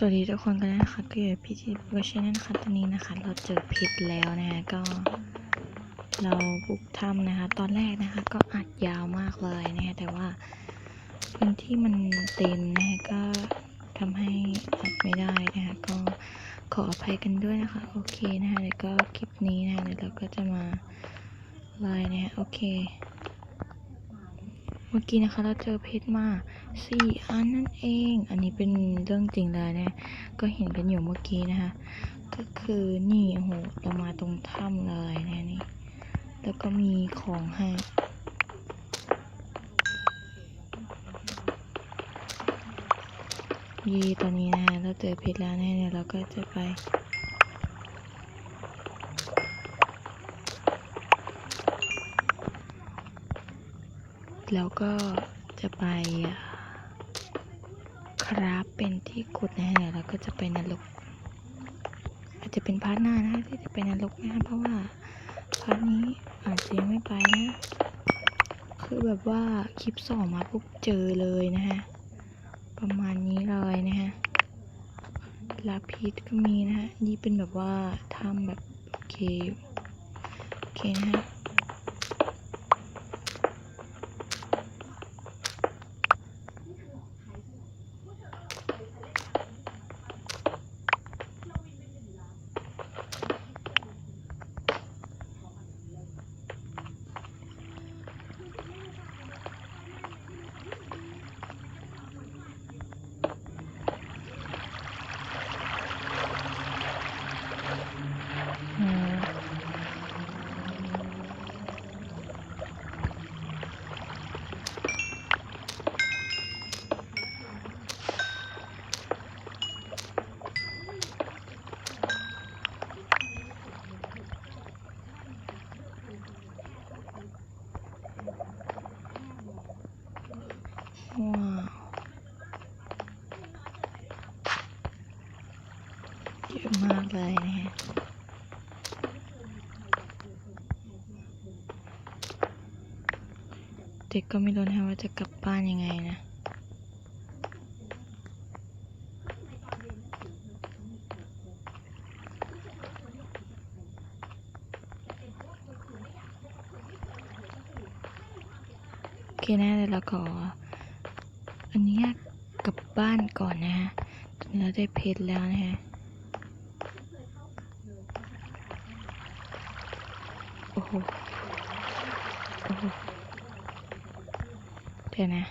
สวัสดีทุกคนกันนะคะก็อยู่กับพี่ทีเวอร์ชันนะคะตอนนี้นะคะ เราเจอพิษแล้วนะคะก็ เราบุกถ้ำนะคะ ตอนแรกนะคะ ก็อัดยาวมากเลยนะคะแต่ว่าพื้นที่มันเต็มนะคะก็ทำให้อัดไม่ได้นะคะก็ขออภัยกันด้วยนะคะ โอเคนะคะแล้วก็คลิปนี้นะคะเดี๋ยวเราก็จะมาไลน์นะคะโอเค เมื่อกี้นะคะ เราเจอเพชรมา สี่อันนั่นเอง อันนี้เป็นเรื่องจริงเลยนะ ก็เห็นกันอยู่เมื่อกี้นะคะ ก็คือนี่โอ้โหเรามาตรงถ้ำเลยนะนี่ แล้วก็มีของให้ยีตอนนี้นะคะเราเจอเพชรแล้วเนี่ยเดี๋ยเราก็จะไปแล้วก็จะไปอะ ครับเป็นที่ขุดนะฮะแล้วก็จะไปนรก อาจจะเป็นพาร์ทหน้านะที่จะไปนรกนะฮะเพราะว่าพาร์ทนี้อาจจะยังไม่ไปนะ คือแบบว่าคลิปสองมาปุ๊บเจอเลยนะฮะประมาณนี้เลยนะฮะลาพิษก็มีนะฮะนี่เป็นแบบว่าทำแบบโอเคโอเคนะฮะ อืม ว้าวเยอะมากเลยนะฮะเด็กก็ไม่รู้นะว่าจะกลับบ้านยังไงนะโอเคนะเดี๋ยวเราขอ อันนี้กลับบ้านก่อนนะฮะตอนนี้เราได้เพชรแล้วนะฮะ โอ้โห โอ้โห เดี๋ยวนะ